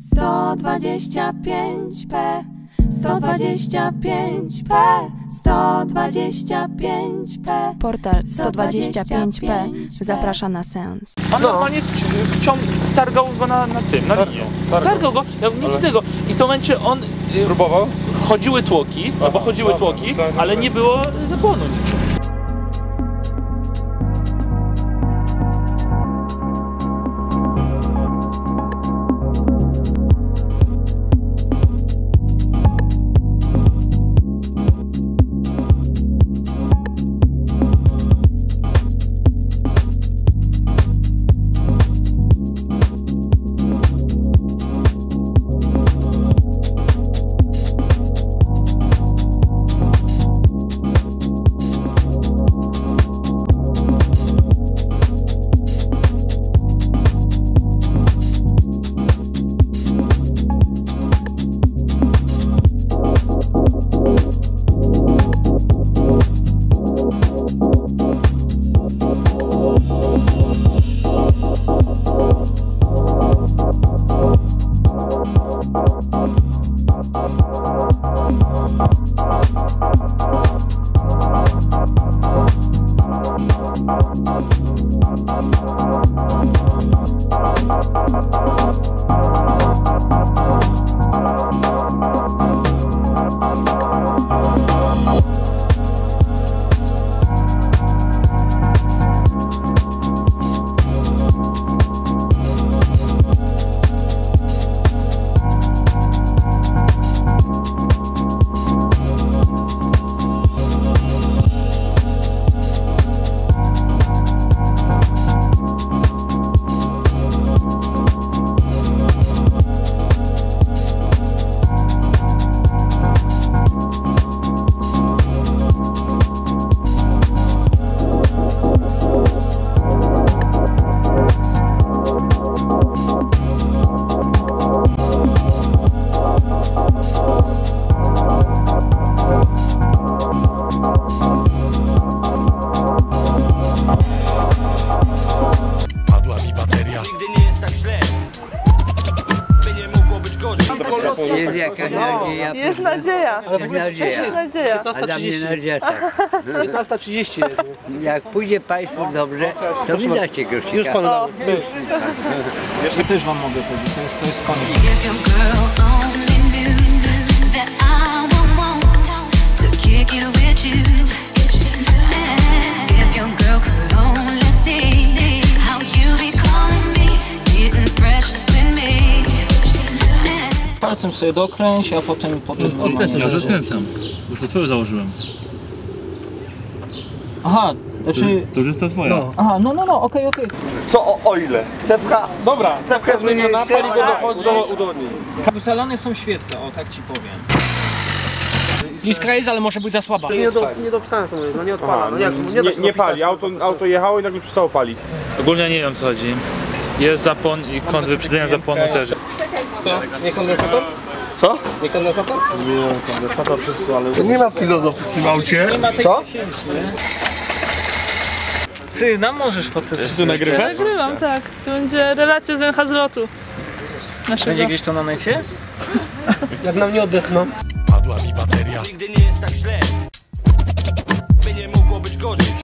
125p 125p 125p Portal 125p zaprasza na seans. On normalnie ciąg, targał go na, na tym, na linię. Targał go, ja nie Ale- tego. I w tym momencie on, y, Próbował? chodziły tłoki, no bo Aha, chodziły dobra, tłoki, ale tak. nie było zapłonu Jest jakaś nadzieja. Jest nadzieja. Jest nadzieja. Jest nadzieja. A dla mnie nadzieja tak. 15.30 jest. Jak pójdzie Państwu dobrze, to mi dacie grosika. Już panu O. dam. Jeszcze też wam mogę powiedzieć, to jest, to jest koniec. Palcem sobie dokręć, a potem... potem Ja już odkręcam. Już to twoją założyłem. Aha, znaczy... To już jest ta twoja. Aha, no, no, no, okej, okej. Co o, o ile? Cewka, Dobra, cewka zmieniona, paliwo dochodzi do udowodnienia. Salony są świece, o tak ci powiem Niska jest, ale może być za słaba Nie do, nie do psa, co mówię, no nie odpala. No jak, nie, nie, nie pali, auto, auto jechało i nagle przestało palić. Ogólnie nie wiem co chodzi. Jest zapłon i kąt wyprzedzenia zapłonu też. Nie kondensator? Co? Nie kondensator? Nie, kondensator wszystko, ale... Nie ma filozofii w tym aucie. Co? Ty, nam możesz fotografować. Tu nagrywasz? Nagrywam, tak. To będzie relacja z NH z lotu. Naszego. gdzieś to na necie? Jak nam nie odetną. Padła mi bateria Nigdy nie jest tak źle By nie mogło być gorzej